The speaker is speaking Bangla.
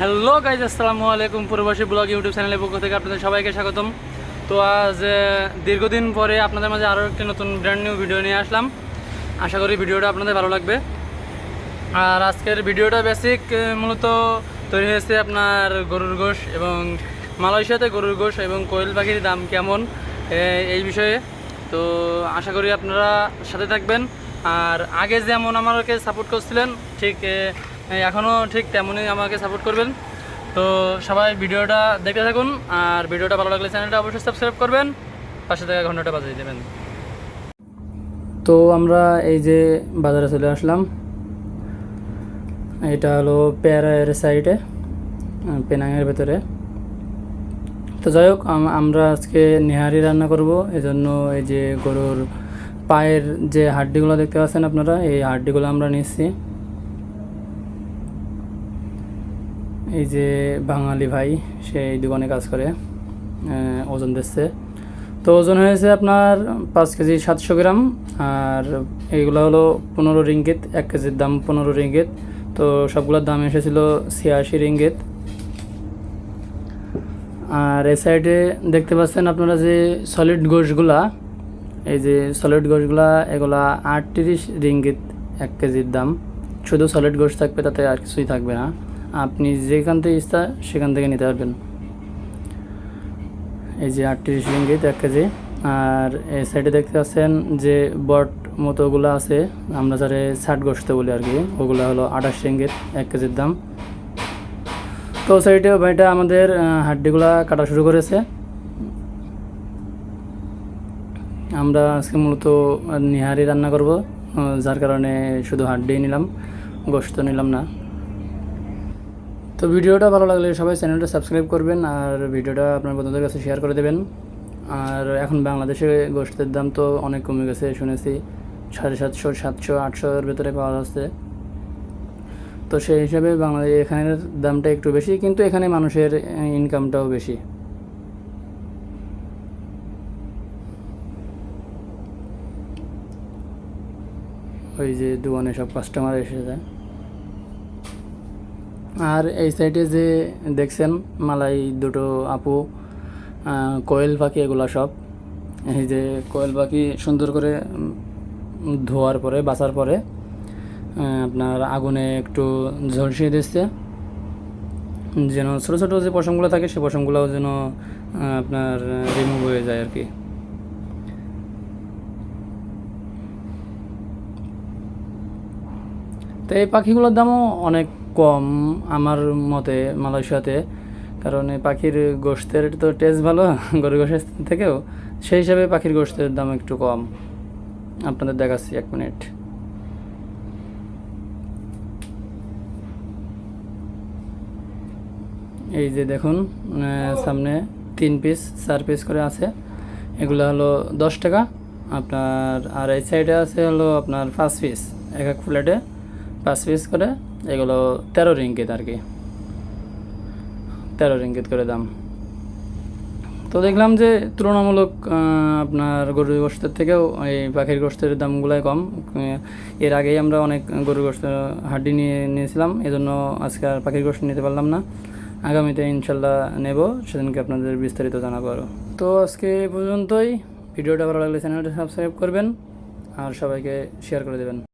হ্যালো গাইজ আসসালামু আলাইকুম। প্রবাসী ব্লগ ইউটিউব চ্যানেলের পক্ষ থেকে আপনাদের সবাইকে স্বাগতম। তো আজ দীর্ঘদিন পরে আপনাদের মাঝে আরও একটি নতুন ব্র্যান্ড নিউ ভিডিও নিয়ে আসলাম। আশা করি ভিডিওটা আপনাদের ভালো লাগবে। আর আজকের ভিডিওটা বেসিক মূলত তৈরি হয়েছে আপনার গরুর গোশ এবং মালয়েশিয়াতে গরুর গোশ এবং কোয়েল পাখির দাম কেমন এই বিষয়ে। তো আশা করি আপনারা সাথে থাকবেন। আর আগে যেমন আমাকে সাপোর্ট করছিলেন, ঠিক এখনও ঠিক তেমনই আমাকে সাপোর্ট করবেন। তো সবাই ভিডিওটা দেখতে থাকুন, আর ভিডিওটা ভালো লাগলে চ্যানেলটা অবশ্যই সাবস্ক্রাইব করবেন। পাশে থাকা ঘন্টাটা বাজিয়ে দেবেন। তো আমরা এই যে বাজারে চলে আসলাম। এটা হলো পেয়ারায়ের সাইডে পেনাঙের ভেতরে। তো যাই হোক, আম- আমরা আজকে নিহারি রান্না করব। এজন্য এই যে গরুর পায়ের যে হাড্ডিগুলো দেখতে পাচ্ছেন আপনারা, এই হাড্ডিগুলো আমরা নিচ্ছি। এই যে বাঙালি ভাই, সে এই দোকানে কাজ করে ওজন দিচ্ছে। তো ওজন হয়েছে আপনার পাঁচ কেজি সাতশো গ্রাম, আর এইগুলো হলো পনেরো রিঙ্গিত, এক কেজির দাম পনেরো রিঙ্গিত। তো সবগুলোর দাম এসেছিল ছিয়াশি রিঙ্গিত। আর এই সাইডে দেখতে পাচ্ছেন আপনারা যে সলিড গোশগুলা, এই যে সলিড গোশগুলা, এগুলা আটত্রিশ রিঙ্গিত, এক কেজির দাম। শুধু সলিড গোশ থাকবে, তাতে আর কিছুই থাকবে না। আপনি যেখান থেকে ইচ্ছা সেখান থেকে নিতে পারবেন। এই যে আটত্রিশ রিঙ্গিত এক কেজি। আর এই সাইডে দেখতে পাচ্ছেন যে বট মতোগুলো আছে, আমরা যারে ষাট গোস্ত বলি আর কি, ওগুলো হলো আঠাশ রিঙ্গিত এক কেজির দাম। তো সাইডে ভাইটা আমাদের হাড্ডিগুলা কাটা শুরু করেছে। আমরা আজকে মূলত নিহারি রান্না করব যার কারণে শুধু হাড্ডি নিলাম গোস্ত নিলাম না। তো ভিডিওটা ভালো লাগলে সবাই চ্যানেলটা সাবস্ক্রাইব করবেন আর ভিডিওটা আপনার বন্ধুদের কাছে শেয়ার করে দেবেন। আর এখন বাংলাদেশে গোষ্ঠের দাম তো অনেক কমে গেছে শুনেছি, সাড়ে সাতশো সাতশো, আটশোর ভেতরে পাওয়া যাচ্ছে। তো সেই হিসাবে বাংলাদেশ এখানের দামটা একটু বেশি, কিন্তু এখানে মানুষের ইনকামটাও বেশি। ওই যে দোকানে সব কাস্টমার এসে যায় আর এই সাইডে যে দেখছেন, মালাই দুটো আপু কোয়েল পাখি, এগুলো সব। এই যে কোয়েল পাখি সুন্দর করে ধোয়ার পরে বাছার পরে আপনার আগুনে একটু ঝলসিয়ে দিচ্ছে। যেন ছোটো ছোটো যে পশমগুলো থাকে, সে পশমগুলোও যেন আপনার রিমুভ হয়ে যায় আর কি। তো এই পাখিগুলোর দামও অনেক কম আমার মতে মালয়েশিয়াতে, কারণ এই পাখির গোশতের তো টেস্ট ভালো গরু গোশের থেকেও। সেই হিসাবে পাখির গোশতের দাম একটু কম। আপনাদের দেখাচ্ছি এক মিনিট। এই যে দেখুন সামনে তিন পিস চার পিস করে আছে। এগুলো হলো দশ টাকা। আপনার আর এই সাইডে আছে হলো আপনার পাঁচ পিস এক এক প্লেটে পাঁচ পিস করে। এগুলো তেরো রিঙ্গিত আর কি। তেরো রিঙ্গিত করে দাম। তো দেখলাম যে তুলনামূলক আপনার গরুর গোষ্ঠের থেকেও এই পাখির গোষ্ঠের দামগুলাই কম। এর আগেই আমরা অনেক গরুর গোষ্ঠ, হাড্ডি নিয়ে নিয়েছিলাম। এজন্য আজকে আর পাখির গোষ্ঠ নিতে পারলাম না। আগামীতে ইনশাল্লাহ নেব। সেদিনকে আপনাদের বিস্তারিত জানাব আরও তো আজকে পর্যন্তই। ভিডিওটা ভালো লাগলে চ্যানেলটা সাবস্ক্রাইব করবেন। আর সবাইকে শেয়ার করে দেবেন।